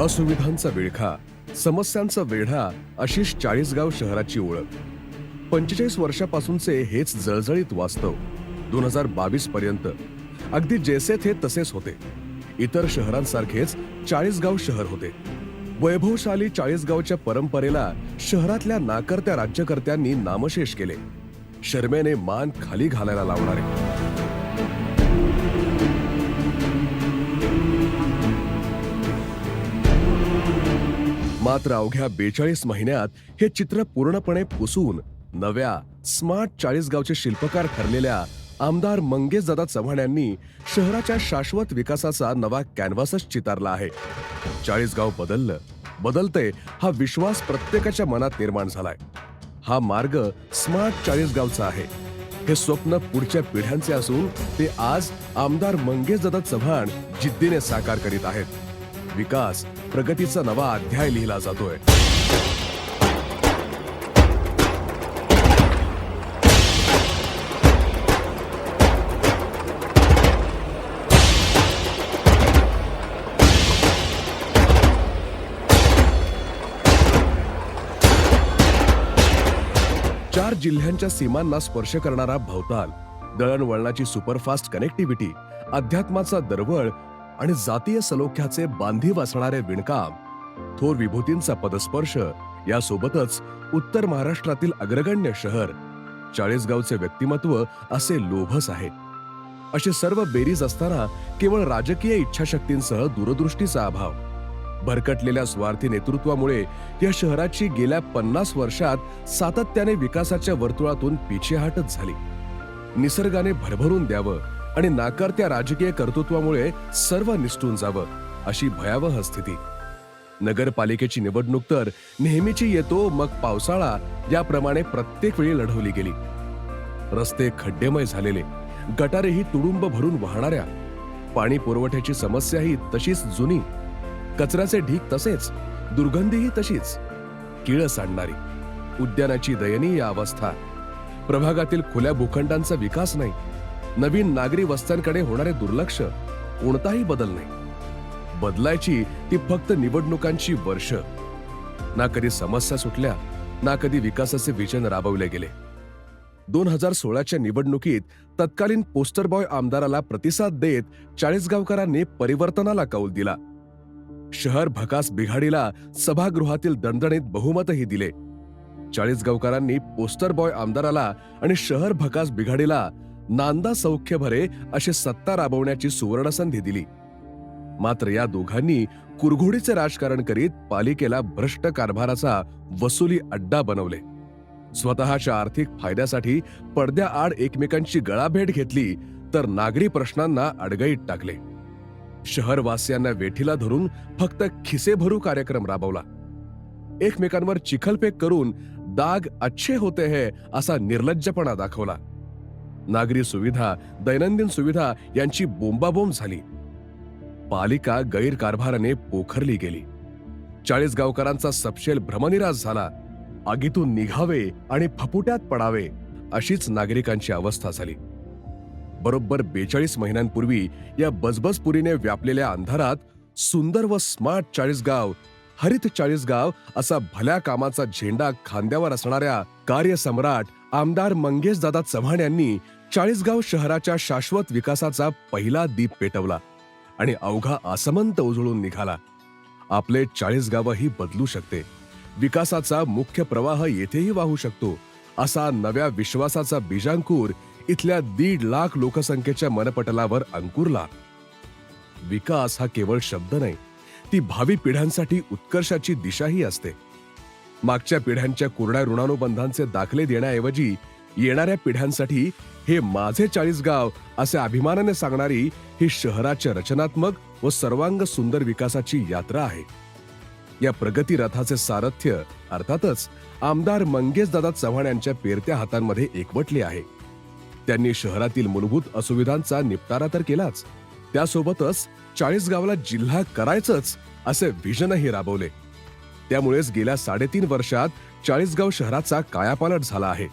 असुविधांचा विळखा समस्यांचा वेढा अशीच चाळीसगाव शहराची ओळख. पंचेचाळीस वर्षापासूनचे हेच जळजळीत वास्तव दोन हजार बावीस पर्यंत. अगदी जैसे थे तसेच होते. इतर शहरांसारखेच चाळीसगाव शहर होते. वैभवशाली चाळीसगावच्या परंपरेला शहरातल्या नाकर्त्या राज्यकर्त्यांनी नामशेष केले. शर्मेने मान खाली घालायला लावणारे. मात्र अवघ्या बेचाळीस महिन्यात हे चित्र पूर्णपणे पुसून नव्या स्मार्ट चाळीसगावचे शिल्पकार ठरलेल्या आमदार मंगेशदादा चव्हाण यांनी शहराच्या शाश्वत विकासाचा नवा कॅनव्हासच चितारला आहे. चाळीसगाव बदललं बदलते हा विश्वास प्रत्येकाच्या मनात निर्माण झालाय. हा मार्ग स्मार्ट चाळीसगावचा आहे. हे स्वप्न पुढच्या पिढ्यांचे असून ते आज आमदार मंगेशदादा चव्हाण जिद्दीने साकार करीत आहेत. विकास प्रगतीचा नवा अध्याय लिहिला जातोय. चार जिल्ह्यांच्या सीमांना स्पर्श करणारा भवताल दळणवळणाची सुपरफास्ट कनेक्टिव्हिटी अध्यात्माचा दरवळ आणि जातीय सलोख्याचे बांधीव असणारे विणकाम थोर विभूतींचा पदस्पर्श यासोबतच उत्तर महाराष्ट्रातील अग्रगण्य शहर चाळीसगावचे व्यक्तिमत्व असे लोभस आहे अशी सर्व बेरीज असताना केवळ राजकीय इच्छाशक्तींसह दूरदृष्टीचा अभाव. भरकटलेल्या स्वार्थी नेतृत्वामुळे या शहराची गेल्या पन्नास वर्षात सातत्याने विकासाच्या वर्तुळातून पिछेहाटच झाली. निसर्गाने भरभरून द्यावं आणि नाकारत्या राजकीय कर्तृत्वामुळे सर्व निसटून जावं अशी भयावह स्थिती. नगरपालिकेची निवडणूक तर नेहमीची येतो मग पावसाळा याप्रमाणे प्रत्येक वेळी लढवली गेली. रस्ते खड्डेमय झालेले गटारेही तुडुंब भरून वाहणाऱ्या. पाणी पुरवठ्याची समस्याही तशीच जुनी. कचऱ्याचे ढीक तसेच दुर्गंधीही तशीच. किळस आणणारी उद्यानाची दयनीय अवस्था. प्रभागातील खुल्या भूखंडांचा विकास नाही. नवीन नागरी वस्त्यांकडे होणारे दुर्लक्ष कोणताही बदल नाही. बदलायची ती फक्त निवडणुकांची वर्ष. ना कधी समस्या सुटल्या ना कधी विकासाचे विजन राबवले गेले. दोन हजार सोळाच्या निवडणुकीत तत्कालीन पोस्टर बॉय आमदाराला प्रतिसाद देत चाळीसगावकरांनी परिवर्तनाला कौल दिला. शहर भकास बिघाडीला सभागृहातील दणदणीत बहुमतही दिले. चाळीसगावकरांनी पोस्टर बॉय आमदाराला आणि शहर भकास बिघाडीला नांदा सौख्य भरे अशी सत्ता राबवण्याची सुवर्णसंधी दिली. मात्र या दोघांनी कुरघोडीचे राजकारण करीत पालिकेला भ्रष्ट कारभाराचा वसुली अड्डा बनवले. स्वतःच्या आर्थिक फायद्यासाठी पडद्याआड एकमेकांची गळाभेट घेतली तर नागरी प्रश्नांना अडगळीत टाकले. शहरवासियांना वेठीला धरून फक्त खिसे भरू कार्यक्रम राबवला. एकमेकांवर चिखलफेक करून दाग अच्छे होते है असा निर्लज्जपणा दाखवला. नागरी सुविधा दैनंदिन सुविधा यांची बोंबाबोंब झाली. पालिका गैरकारभाराने पोखरली गेली. चाळीस गावकरांचा सपशेल भ्रमनिराश झाला. आगीतून निघावे आणि फपुट्यात पडावे अशीच नागरिकांची अवस्था झाली. बरोबर बेचाळीस महिन्यांपूर्वी या बजबजपुरीने व्यापलेल्या अंधारात सुंदर व स्मार्ट चाळीसगाव हरित चाळीसगाव असा भल्या कामाचा झेंडा खांद्यावर असणाऱ्या कार्यसम्राट आमदार मंगेशदादा चव्हाण यांनी चाळीसगाव शहराच्या शाश्वत विकासाचा पहिला दीप पेटवला आणि अवघा आसमंत उजळून निघाला. आपले चाळीसगावही बदलू शकते. विकासाचा मुख्य प्रवाह येथेही वाहू शकतो असा नव्या विश्वासाचा बीजांकूर इथल्या दीड लाख लोकसंख्येच्या मनपटलावर अंकुरला. विकास हा केवळ शब्द नाही ती भावी पिढ्यांसाठी उत्कर्षाची दिशाही असते. मागच्या पिढ्यांच्या कोरड्या ऋणानुबंधांचे दाखले देण्याऐवजी येणाऱ्या पिढ्यांसाठी हे माझे चाळीसगाव असे अभिमानाने सांगणारी ही शहराच्या रचनात्मक व सर्वांग सुंदर विकासाची यात्रा आहे. या प्रगती रथाचे सारथ्य अर्थातच आमदार मंगेशदादा चव्हाण यांच्या पेरत्या हातांमध्ये एकवटले आहे. त्यांनी शहरातील मूलभूत असुविधांचा निपटारा तर केलाच. त्यासोबतच चाळीसगावला जिल्हा करायचंच असे व्हिजनही राबवले. त्यामुळेच गेल्या साडेतीन वर्षात चाळीसगाव शहराचा कायापालट झाला आहे.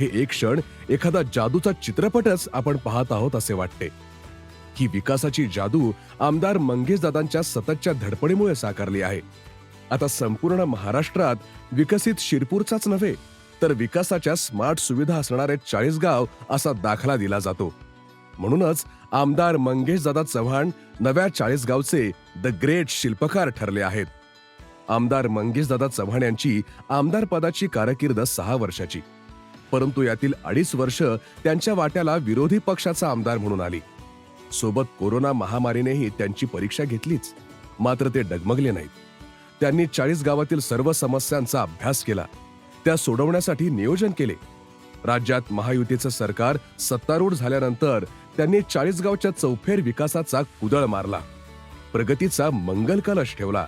हे एक क्षण एखादा जादूचा चित्रपटच आपण पाहत आहोत असे वाटते. ही विकासाची जादू आमदार मंगेशदादांच्या सततच्या धडपडीमुळे साकारली आहे. आता संपूर्ण महाराष्ट्रात विकसित शिरपूरचाच नव्हे तर विकासाच्या स्मार्ट सुविधा असणारे चाळीसगाव असा दाखला दिला जातो. म्हणूनच आमदार मंगेशदादा चव्हाण नव्या चाळीसगावचे द ग्रेट शिल्पकार ठरले आहेत. आमदार मंगेशदादा चव्हाण यांची आमदार पदाची कारकीर्द सहा वर्षाची. परंतु यातील अडीच वर्ष त्यांच्या वाट्याला विरोधी पक्षाचा आमदार म्हणून आली. सोबत कोरोना महामारीनेही त्यांची परीक्षा घेतलीच. मात्र ते डगमगले नाहीत. त्यांनी चाळीस गावातील सर्व समस्यांचा अभ्यास केला. त्या सोडवण्यासाठी नियोजन केले. राज्यात महायुतीचं सरकार सत्तारूढ झाल्यानंतर त्यांनी चाळीसगावच्या चौफेर विकासाचा कुदळ मारला. प्रगतीचा मंगल कलश ठेवला.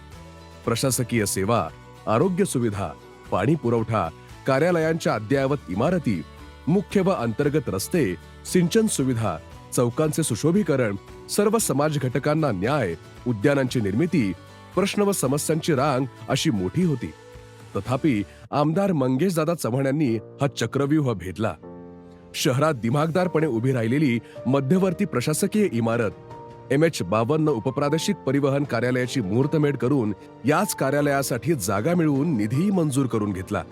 प्रशासकीय सेवा आरोग्य सुविधा पाणी पुरवठा कार्यालयांच्या अद्ययावत इमारती मुख्य व अंतर्गत रस्ते सिंचन सुविधा चौकांचे सुशोभीकरण सर्व समाज घटकांना न्याय उद्यानांची निर्मिती प्रश्न व समस्यांची रांग अशी मोठी होती. तथापि आमदार मंगेशदादा चव्हाण यांनी हा चक्रव्यूह भेदला. शहरात दिमागदारपणे उभी राहिलेली मध्यवर्ती प्रशासकीय इमारत एम एच बावन्न उपप्रादेशिक परिवहन कार्यालयाची मुहूर्तमेढ करून याच कार्यालयासाठी जागा मिळवून निधीही मंजूर करून घेतला.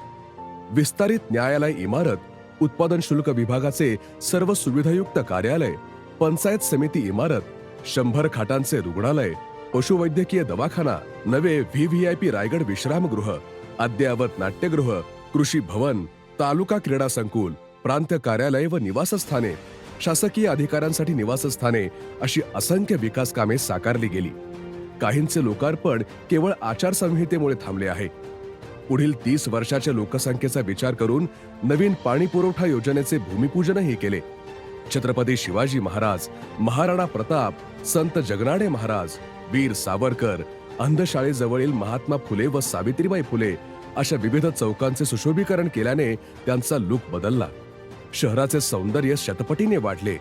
विस्तारित न्यायालय इमारत उत्पादन शुल्क विभागाचे सर्व सुविधायुक्त कार्यालय पंचायत समिती इमारत शंभर खाटांचे रुग्णालय पशुवैद्यकीय दवाखाना नवे V V I P Raigad विश्रामगृह अद्ययावत नाट्यगृह कृषी भवन तालुका क्रीडा संकुल प्रांत कार्यालय व निवासस्थाने शासकीय अधिकाऱ्यांसाठी निवासस्थाने अशी असंख्य विकास कामे साकारली गेली. काहींचे लोकार्पण केवळ आचारसंहितेमुळे थांबले आहे. पुढील तीस वर्षाच्या लोकसंख्येचा विचार करून नवीन पाणी पुरवठा योजनेचे भूमिपूजनही केले. छत्रपती शिवाजी महाराज महाराणा प्रताप संत जगनाडे महाराज वीर सावरकर अंधशाळेजवळील महात्मा फुले व सावित्रीबाई फुले अशा विविध चौकांचे सुशोभीकरण केल्याने त्यांचा लुक बदलला. शहराचे सौंदर्य शतपटीने वाढले.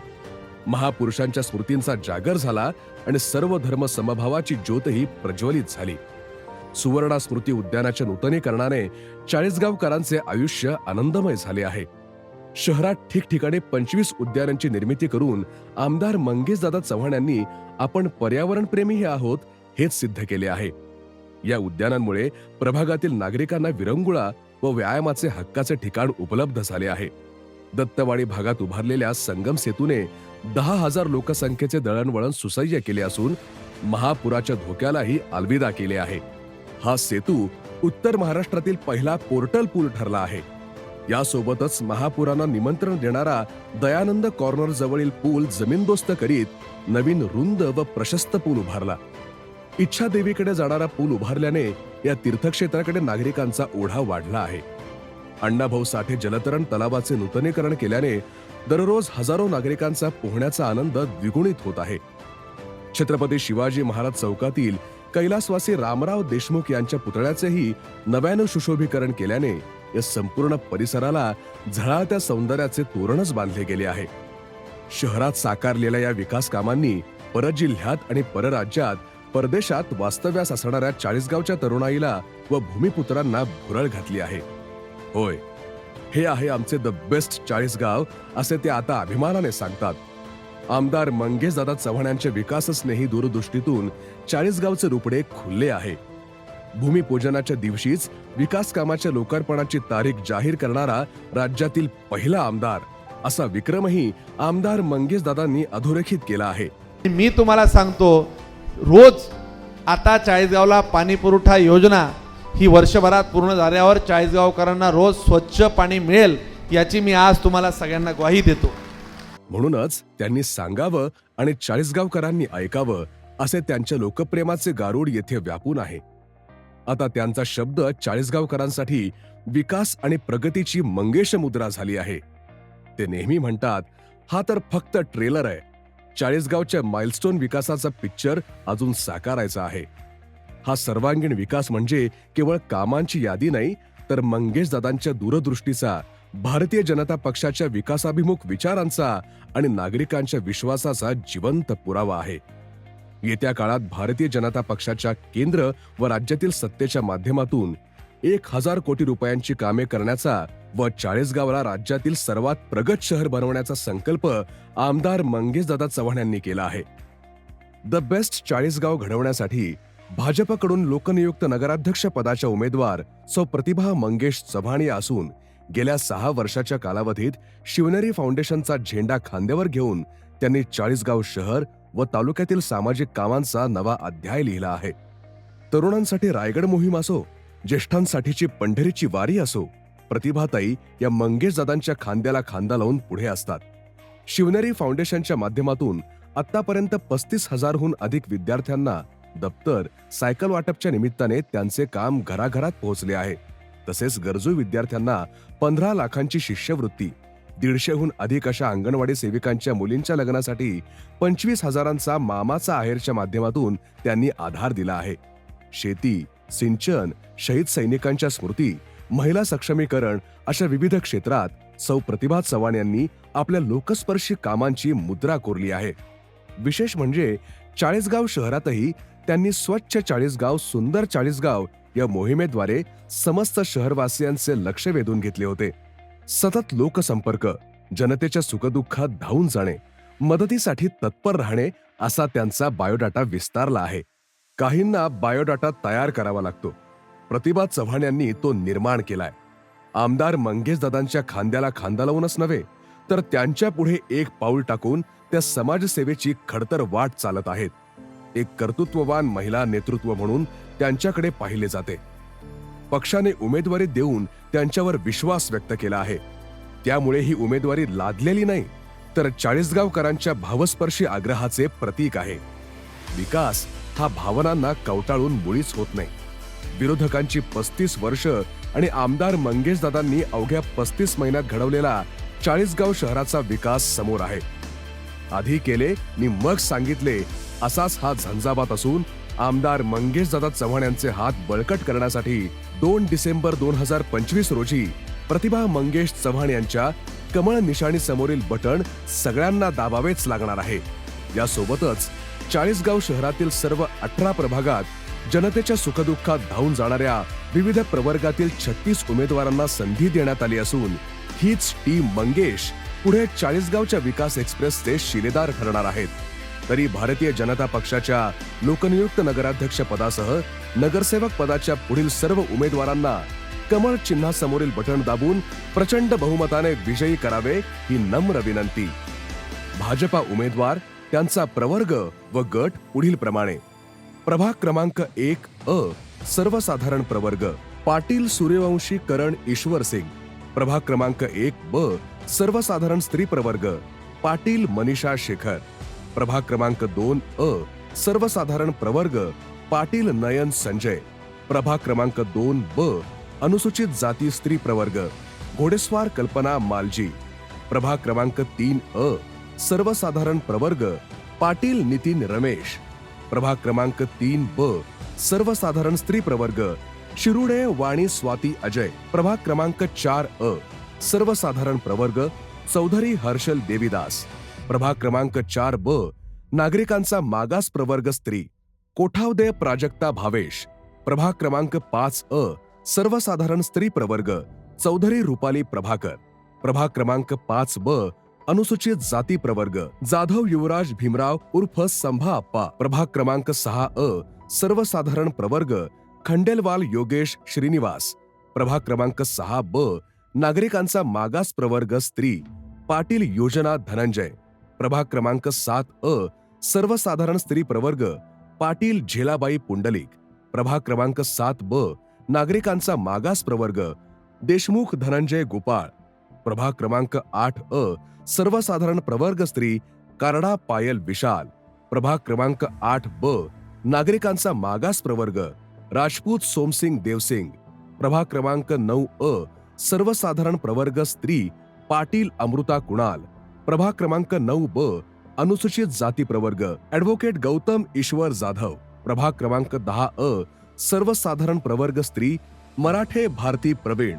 महापुरुषांच्या स्मृतींचा जागर झाला आणि सर्व धर्म समभावाची ज्योतही प्रज्वलित झाली. सुवर्णा स्मृती उद्यानाच्या नूतनीकरणाने चाळीसगावकरांचे आयुष्य आनंदमय झाले आहे. शहरात ठिकठिकाणी पंचवीस उद्यानांची निर्मिती करून आमदार मंगेशदादा चव्हाण यांनी आपण पर्यावरणप्रेमीही आहोत हेच सिद्ध केले आहे. या उद्यानांमुळे प्रभागातील नागरिकांना विरंगुळा व व्यायामाचे हक्काचे ठिकाण उपलब्ध झाले आहे. दत्तवाडी भागात उभारलेल्या संगम सेतूने दहा हजार लोकसंख्येचे दळणवळण सुसह्य केले असून महापुराच्या धोक्यालाही अलविदा केले आहे. हा सेतू उत्तर महाराष्ट्रातील पहिला पोर्टल पूल ठरला आहे. यासोबतच महापुरांना निमंत्रण देणारा दयानंद कॉर्नर जवळील पूल जमीनदोस्त करीत नवीन रुंद व प्रशस्त पूल उभारला. इच्छादेवीकडे जाणारा पूल उभारल्याने या तीर्थक्षेत्राकडे नागरिकांचा ओढा वाढला आहे. अण्णाभाऊ साठे जलतरण तलावाचे नूतनीकरण केल्याने दररोज हजारो नागरिकांचा पोहण्याचा आनंद द्विगुणित होत आहे. छत्रपती शिवाजी महाराज चौकातील कैलासवासी रामराव देशमुख यांच्या पुतळ्याचेही नव्यानं सुशोभीकरण केल्याने या संपूर्ण परिसराला झळाळत्या सौंदर्याचे तोरणच बांधले गेले आहे. शहरात साकारलेल्या या विकास कामांनी परजिल्ह्यात आणि परराज्यात परदेशात वास्तव्यास असणाऱ्या चाळीसगावच्या तरुणाईला व भूमिपुत्रांना भुरळ घातली आहे. होय. हे आहे आमचे द बेस्ट चाळीसगाव असे ते आता अभिमानाने सांगतात. आमदार मंगेशदादा चव्हाण यांच्या विकासस्नेही दूरदृष्टीतून चाळीसगावचे रुपडे खुलले आहे. भूमिपूजनाच्या दिवशीच विकास कामाच्या लोकार्पणाची तारीख जाहीर करणारा राज्यातील पहिला आमदार असा विक्रमही आमदार मंगेशदादांनी अधोरेखित केला आहे. मी तुम्हाला सांगतो रोज आता चाळीसगावला पाणी पुरवठा योजना ही वर्षभरात पूर्ण झाल्यावर चाळीसगावकरांना रोज स्वच्छ पाणी मिळेल याची मी आज तुम्हाला सगळ्यांना ग्वाही देतो. म्हणूनच त्यांनी सांगावं आणि चाळीसगावकरांनी ऐकावं असे त्यांच्या लोकप्रेमाचे गारुड येथे व्यापून आहे. आता त्यांचा शब्द चाळीसगावकरांसाठी विकास आणि प्रगतीची मंगेश मुद्रा झाली आहे. ते नेहमी म्हणतात हा तर फक्त ट्रेलर आहे. चाळीसगावच्या माइलस्टोन विकासाचा पिक्चर अजून साकारायचा आहे. हा सर्वांगीण विकास म्हणजे केवळ कामांची यादी नाही तर मंगेश दादांच्या दूरदृष्टीचा भारतीय जनता पक्षाच्या विकासाभिमुख विचारांचा आणि नागरिकांच्या विश्वासाचा जिवंत पुरावा आहे. येत्या काळात भारतीय जनता पक्षाच्या केंद्र व राज्यातील सत्तेच्या माध्यमातून एक हजार कोटी रुपयांची कामे करण्याचा व चाळीसगावला राज्यातील सर्वात प्रगत शहर बनवण्याचा संकल्प आमदार मंगेशदादा चव्हाण यांनी केला आहे. द बेस्ट चाळीसगाव घडवण्यासाठी भाजपकडून लोकनियुक्त नगराध्यक्ष पदाच्या उमेदवार सौ प्रतिभा मंगेश चव्हाण या असून गेल्या सहा वर्षाच्या कालावधीत शिवनेरी फाउंडेशनचा झेंडा खांद्यावर घेऊन त्यांनी चाळीसगाव शहर व तालुक्यातील सामाजिक कामांचा नवा अध्याय लिहिला आहे. तरुणांसाठी रायगड मोहीम असो ज्येष्ठांसाठीची पंढरीची वारी असो प्रतिभाताई या मंगेश दादांच्या खांद्याला खांदा लावून पुढे असतात. शिवनेरी फाउंडेशनच्या माध्यमातून आतापर्यंत पस्तीस हजारहून अधिक विद्यार्थ्यांना दप्तर सायकल वाटपच्या निमित्ताने त्यांचे काम घराघरात पोहोचले आहे. तसेच गरजू विद्यार्थ्यांना पंधरा लाखांची शिष्यवृत्ती दीडशेहून अधिक अशा अंगणवाडी सेविकांच्या मुलींच्या लग्नासाठी पंचवीस हजारांचा मामाचा आहेरच्या माध्यमातून त्यांनी आधार दिला आहे. शेती सिंचन शहीद सैनिकांच्या स्मृती महिला सक्षमीकरण अशा विविध क्षेत्रात सौ प्रतिभा चव्हाण यांनी आपल्या लोकस्पर्शी कामांची मुद्रा कोरली आहे. विशेष म्हणजे चाळीसगाव शहरातही त्यांनी स्वच्छ चाळीसगाव सुंदर चाळीसगाव या मोहिमेद्वारे समस्त शहरवासियांचे लक्ष वेधून घेतले होते. सतत लोकसंपर्क जनतेच्या सुखदुःखात धावून जाणे मदतीसाठी तत्पर राहणे असा त्यांचा बायोडाटा विस्तारला आहे. काहींना बायोडाटा तयार करावा लागतो. प्रतिभा चव्हाण यांनी तो निर्माण केलाय. आमदार मंगेश दादांच्या खांद्याला खांदा लावूनच नव्हे तर त्यांच्या पुढे एक पाऊल टाकून त्या समाजसेवेची खडतर वाट चालत आहेत. एक कर्तृत्ववान महिला नेतृत्व म्हणून त्यांच्याकडे पाहिले जाते. पक्षाने उमेदवारी देऊन त्यांच्यावर विश्वास व्यक्त केला आहे. त्यामुळे ही उमेदवारी लादलेली नाही तर चाळीसगावकरांच्या भावस्पर्शी आग्रहाचे प्रतीक आहे. विकास हा भावनांना कवटाळून मुळीच होत नाही. विरोधकांची पस्तीस वर्ष आणि आमदार मंगेशदादांनी अवघ्या पस्तीस महिन्यात घडवलेला चाळीसगाव शहराचा विकास समोर आहे. आधी केले मी मग सांगितले असाच हा झंझावात असून आमदार मंगेश दादा चव्हाण यांचे हात बळकट करण्यासाठी दोन डिसेंबर दोन हजार पंचवीस रोजी प्रतिभा मंगेश चव्हाण यांच्या कमळ निशाणी समोरील बटण सगळ्यांना दाबावेच लागणार आहे. यासोबतच चाळीसगाव शहरातील सर्व अठरा प्रभागात जनतेच्या सुखदुःखात धावून जाणाऱ्या विविध प्रवर्गातील छत्तीस उमेदवारांना संधी देण्यात आली असून हीच टीम मंगेश पुढे चाळीसगावच्या विकास एक्सप्रेसचे शिलेदार ठरणार आहेत. तरी भारतीय जनता पक्षाच्या लोकनियुक्त नगराध्यक्ष पदासह नगरसेवक पदाच्या पुढील सर्व उमेदवारांना कमळ चिन्हासमोरील बटण दाबून प्रचंड बहुमताने विजयी करावे ही नम्र विनंती. भाजपा उमेदवार त्यांचा प्रवर्ग व गट पुढील प्रमाणे. प्रभाग क्रमांक एक अ सर्वसाधारण प्रवर्ग पाटील सूर्यवंशी करण ईश्वर सिंग. प्रभाग क्रमांक एक ब सर्वसाधारण स्त्री प्रवर्ग पाटील मनीषा शेखर. प्रभाग क्रमांक दोन अ सर्वसाधारण प्रवर्ग पाटील नयन संजय. प्रभाग क्रमांक दोन ब अनुसूचित जाती स्त्री प्रवर्ग घोडेस्वार कल्पना मालजी. प्रभाग क्रमांक तीन अ सर्वसाधारण प्रवर्ग पाटील नितीन रमेश. प्रभाग क्रमांक तीन ब सर्वसाधारण स्त्री प्रवर्ग शिरुडे वाणी स्वाती अजय. प्रभाग क्रमांक चार अ सर्वसाधारण प्रवर्ग चौधरी हर्षल देवीदास. प्रभाग क्रमांक चार ब नागरिकांचा मागास प्रवर्ग स्त्री. कोठावदय प्राजक्ता भावेश. प्रभाग क्रमांक पाच अ सर्वसाधारण स्त्री प्रवर्ग चौधरी रुपाली प्रभाकर. प्रभाग क्रमांक पाच ब अनुसूचित जाती प्रवर्ग जाधव युवराज भीमराव उर्फ संभा अप्पा प्रभाग क्रमांक सहा अ सर्वसाधारण प्रवर्ग खंडेलवाल योगेश श्रीनिवास. प्रभाग क्रमांक सहा ब नागरिकांचा मागास प्रवर्ग स्त्री पाटील योजना धनंजय. प्रभाग क्रमांक सात अ सर्वसाधारण स्त्री प्रवर्ग पाटील झेलाबाई पुंडलिक. प्रभाग क्रमांक सात ब नागरिकांचा मागास प्रवर्ग देशमुख धनंजय गोपाळ. प्रभाग क्रमांक आठ अ सर्वसाधारण प्रवर्ग स्त्री कारडा पायल विशाल. प्रभाग क्रमांक आठ ब नागरिकांचा मागास प्रवर्ग राजपूत सोमसिंग देवसिंग. प्रभाग क्रमांक नऊ अ सर्वसाधारण प्रवर्ग स्त्री पाटील अमृता कुणाल. प्रभाग क्रमांक नऊ ब अनुसूचित जाती प्रवर्ग ऍडव्होकेट गौतम ईश्वर जाधव. प्रभाग क्रमांक दहा अ सर्वसाधारण प्रवर्ग स्त्री मराठे भारती प्रवीण.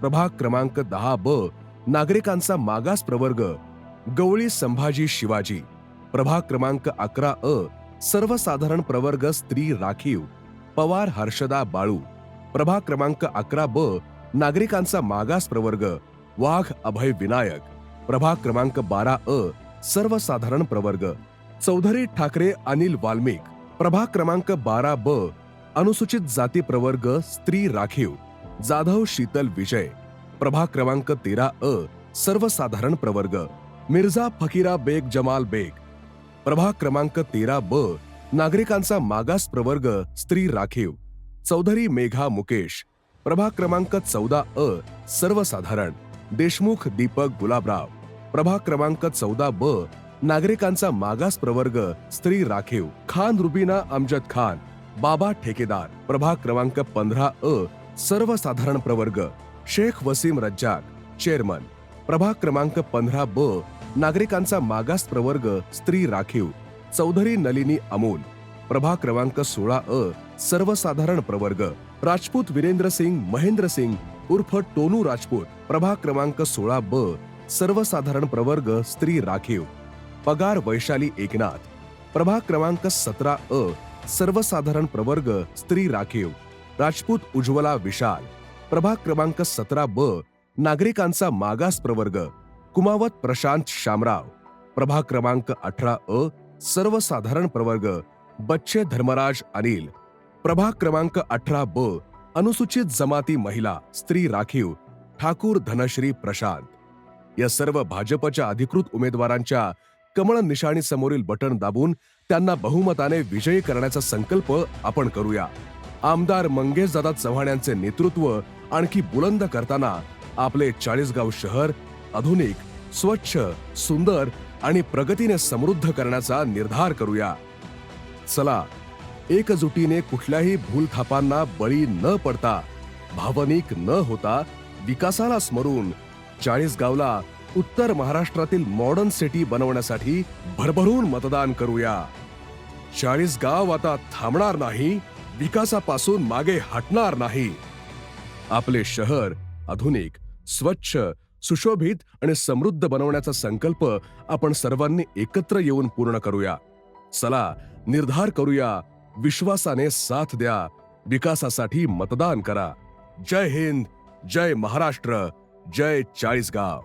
प्रभाग क्रमांक दहा ब नागरिकांचा मागास प्रवर्ग गवळी संभाजी शिवाजी. प्रभाग क्रमांक अकरा अ सर्वसाधारण प्रवर्ग स्त्री राखीव पवार हर्षदा बाळू. प्रभाग क्रमांक अकरा ब नागरिकांचा मागास प्रवर्ग वाघ अभय विनायक प्रभाग क्रमांक बारा अ सर्वसाधारण प्रवर्ग. चौधरी ठाकरे अनिल वाल्मिक. प्रभाग क्रमांक बारा ब अनुसूचित जाती प्रवर्ग स्त्री राखीव. जाधव शीतल विजय. प्रभाग क्रमांक तेरा अ सर्वसाधारण प्रवर्ग. मिर्झा फकीरा बेग जमाल बेग. प्रभाग क्रमांक तेरा ब नागरिकांचा मागास प्रवर्ग स्त्री राखीव. चौधरी मेघा मुकेश. प्रभाग क्रमांक चौदा अ सर्वसाधारण. देशमुख दीपक गुलाबराव. प्रभाग क्रमांक चौदा ब नागरिकांचा मागास प्रवर्ग स्त्री राखीव खान रुबीना अमजद खान बाबा ठेकेदार प्रभाग क्रमांक पंधरा अ सर्वसाधारण प्रवर्ग शेख वसीम रज्जाक चेअरमन प्रभाग क्रमांक पंधरा ब नागरिकांचा मागास प्रवर्ग स्त्री राखीव चौधरी नलिनी अमोल प्रभाग क्रमांक सोळा अ सर्वसाधारण प्रवर्ग राजपूत वीरेंद्र सिंग महेंद्र सिंग उर्फ टोनू राजपूत प्रभाग क्रमांक सोळा ब सर्वसाधारण प्रवर्ग स्त्री राखीव. पगार वैशाली एकनाथ. प्रभाग क्रमांक सतरा अ. सर्वसाधारण प्रवर्ग स्त्री राखीव. राजपूत उज्ज्वला विशाल. प्रभाग क्रमांक सतरा ब. नागरिकांचा मागास प्रवर्ग. कुमावत प्रशांत शामराव. प्रभाग क्रमांक अठरा अ. सर्वसाधारण प्रवर्ग. बच्चे धर्मराज अनिल. प्रभाग क्रमांक अठरा ब. अनुसूचित जमाती महिला स्त्री राखीव. ठाकूर धनश्री प्रशांत. या सर्व भाजपच्या अधिकृत उमेदवारांच्या कमळ निशाणीसमोरील बटन दाबून त्यांना बहुमताने विजयी करण्याचा संकल्प आपण करूया. आमदार मंगेशदादा चव्हाण यांचे नेतृत्व आणखी बुलंद करताना आपले चाळीसगाव शहर आधुनिक स्वच्छ सुंदर आणि प्रगतीने समृद्ध करण्याचा निर्धार करूया. चला एकजुटीने कुठल्याही भूलथापांना बळी न पडता भावनिक न होता विकासाला स्मरून चाळीसगावला उत्तर महाराष्ट्रातील मॉडर्न सिटी बनवण्यासाठी भरभरून मतदान करूया. चाळीसगाव आता थांबणार नाही विकासापासून मागे हटणार नाही. आपले शहर आधुनिक स्वच्छ सुशोभित आणि समृद्ध बनवण्याचा संकल्प आपण सर्वांनी एकत्र येऊन पूर्ण करूया. चला निर्धार करूया विश्वासाने साथ द्या विकासासाठी मतदान करा. जय हिंद जय महाराष्ट्र. जय चाळीसगाव.